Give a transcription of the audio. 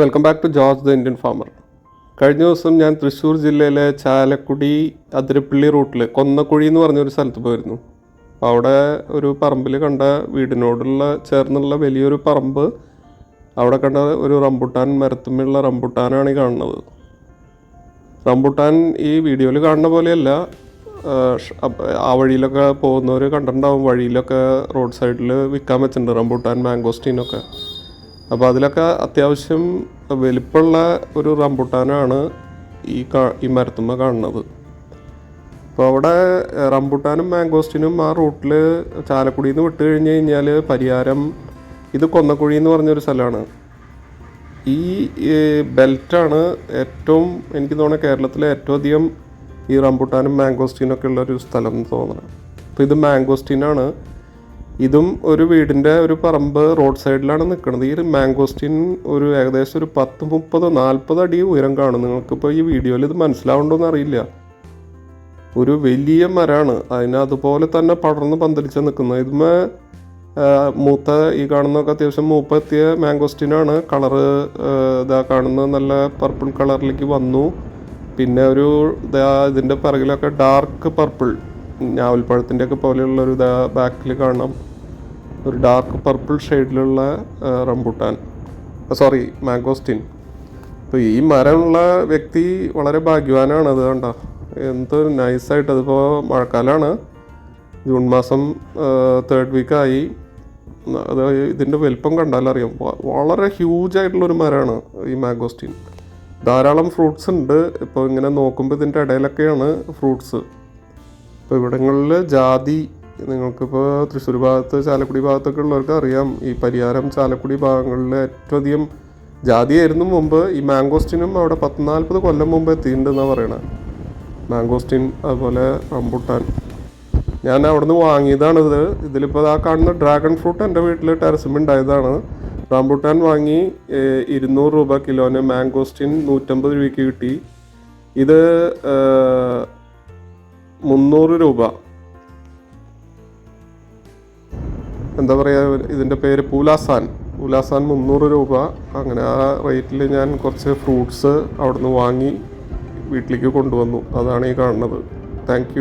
Welcome back to George the Indian farmer കഴിഞ്ഞ ദിവസം ഞാൻ തൃശ്ശൂർ ജില്ലയിലെ ചാലക്കുടി അതിരപ്പള്ളി റൂട്ടിൽ കൊന്നക്കുഴി എന്ന് പറഞ്ഞൊരു സ്ഥലത്ത് പോയിരുന്നു. അപ്പോൾ അവിടെ ഒരു പറമ്പിൽ കണ്ട വീടിനോടുള്ള ചേർന്നുള്ള വലിയൊരു പറമ്പ് അവിടെ കണ്ട ഒരു റംബുട്ടാൻ മരത്തുമ്മുള്ള റംബുട്ടാനാണ് ഈ കാണുന്നത്. റംബുട്ടാൻ ഈ വീഡിയോയിൽ കാണുന്ന പോലെയല്ല ആ വഴിയിലൊക്കെ പോകുന്നവർ കണ്ടിട്ടുണ്ടാവും വഴിയിലൊക്കെ റോഡ് സൈഡിൽ വിൽക്കാൻ വെച്ചിട്ടുണ്ട് റംബുട്ടാൻ മാംഗോസ്റ്റീനൊക്കെ അപ്പോൾ അതിലൊക്കെ അത്യാവശ്യം വലിപ്പമുള്ള ഒരു റംബുട്ടാനാണ് ഈ കാ ഈ മരത്തുമ്മ കാണുന്നത്. അപ്പോൾ അവിടെ റംബുട്ടാനും മാംഗോസ്റ്റിനും ആ റൂട്ടിൽ ചാലക്കുടിയിൽ നിന്ന് വിട്ട് കഴിഞ്ഞ് കഴിഞ്ഞാൽ പരിയാരം ഇത് കൊന്നക്കുഴി എന്ന് പറഞ്ഞൊരു സ്ഥലമാണ്. ഈ ബെൽറ്റാണ് ഏറ്റവും എനിക്ക് തോന്നുന്നത് കേരളത്തിലെ ഏറ്റവും അധികം ഈ റംബുട്ടാനും മാംഗോസ്റ്റീനൊക്കെ ഉള്ള ഒരു സ്ഥലം എന്ന് തോന്നുന്നത് അപ്പോൾ ഇത് മാംഗോസ്റ്റീനാണ് ഇതും ഒരു വീടിന്റെ ഒരു പറമ്പ് റോഡ് സൈഡിലാണ് നിൽക്കുന്നത് ഈ ഒരു മാംഗോസ്റ്റീൻ ഒരു ഏകദേശം ഒരു പത്ത് മുപ്പത് നാൽപ്പത് അടി ഉയരം കാണും. നിങ്ങൾക്കിപ്പോൾ ഈ വീഡിയോയിൽ ഇത് മനസ്സിലാവുണ്ടോയെന്ന് അറിയില്ല. ഒരു വലിയ മരമാണ് അതിന് അതുപോലെ തന്നെ പടർന്ന് പന്തലിച്ച് നിൽക്കുന്നത് ഇതുമേ മൂത്ത ഈ കാണുന്നതൊക്കെ അത്യാവശ്യം മൂപ്പെത്തിയ മാംഗോസ്റ്റിനാണ്. കളറ് ഇതാ കാണുന്നത് നല്ല പർപ്പിൾ കളറിലേക്ക് വന്നു. പിന്നെ ഒരു ഇതാ ഇതിന്റെ പിറകിലൊക്കെ ഡാർക്ക് പർപ്പിൾ. ഞാവൽപ്പഴത്തിന്റെയൊക്കെ പോലെയുള്ള ഒരു ഇതാ ബാക്കിൽ കാണാം. ഒരു ഡാർക്ക് പർപ്പിൾ ഷെയ്ഡിലുള്ള റംബുട്ടാൻ. സോറി മാങ്കോസ്റ്റിൻ അപ്പോൾ ഈ മരമുള്ള വ്യക്തി വളരെ ഭാഗ്യവാനാണ് അത് കണ്ട. എന്ത് നൈസായിട്ട് അതിപ്പോൾ മഴക്കാലമാണ് ജൂൺ മാസം തേർഡ് വീക്കായി അത് ഇതിന്റെ വലിപ്പം കണ്ടാലറിയാം. അറിയാം വളരെ ഹ്യൂജ് ആയിട്ടുള്ളൊരു മരമാണ് ഈ മാഗോസ്റ്റിൻ ധാരാളം ഫ്രൂട്ട്സ് ഉണ്ട്. ഇപ്പോൾ ഇങ്ങനെ നോക്കുമ്പോൾ ഇതിന്റെ ഇടയിലൊക്കെയാണ് ഫ്രൂട്ട്സ് ഇപ്പോൾ ഇവിടങ്ങളിൽ ജാതി നിങ്ങൾക്കിപ്പോൾ തൃശ്ശൂർ ഭാഗത്ത് ചാലക്കുടി ഭാഗത്തൊക്കെ ഉള്ളവർക്ക് അറിയാം ഈ പരിയാരം ചാലക്കുടി ഭാഗങ്ങളിൽ ഏറ്റവും അധികം ജാതിയായിരുന്നു മുമ്പ്. ഈ മാംഗോസ്റ്റിനും അവിടെ പത്ത് നാൽപ്പത് കൊല്ലം മുമ്പ് എത്തിയിട്ടുണ്ടെന്നാണ് പറയണത് മാംഗോസ്റ്റിൻ അതുപോലെ റംബുട്ടാൻ. ഞാൻ അവിടുന്ന് വാങ്ങിയതാണിത് ഇതിലിപ്പോൾ ആ കാണുന്ന ഡ്രാഗൺ ഫ്രൂട്ട് എന്റെ വീട്ടിൽ ടെറസിൽ ഉണ്ടായതാണ്. റംബുട്ടാൻ വാങ്ങി ഇരുന്നൂറ് രൂപ കിലോന് മാംഗോസ്റ്റിൻ നൂറ്റമ്പത് രൂപയ്ക്ക് കിട്ടി. ഇത് മുന്നൂറ് രൂപ. എന്താ പറയുക ഇതിന്റെ പേര് പൂലാസാൻ. പൂലാസാൻ മുന്നൂറ് രൂപ. അങ്ങനെ ആ റേറ്റിൽ ഞാൻ കുറച്ച് ഫ്രൂട്ട്സ് അവിടുന്ന് വാങ്ങി വീട്ടിലേക്ക് കൊണ്ടുവന്നു. അതാണ് ഈ കാണുന്നത്. താങ്ക്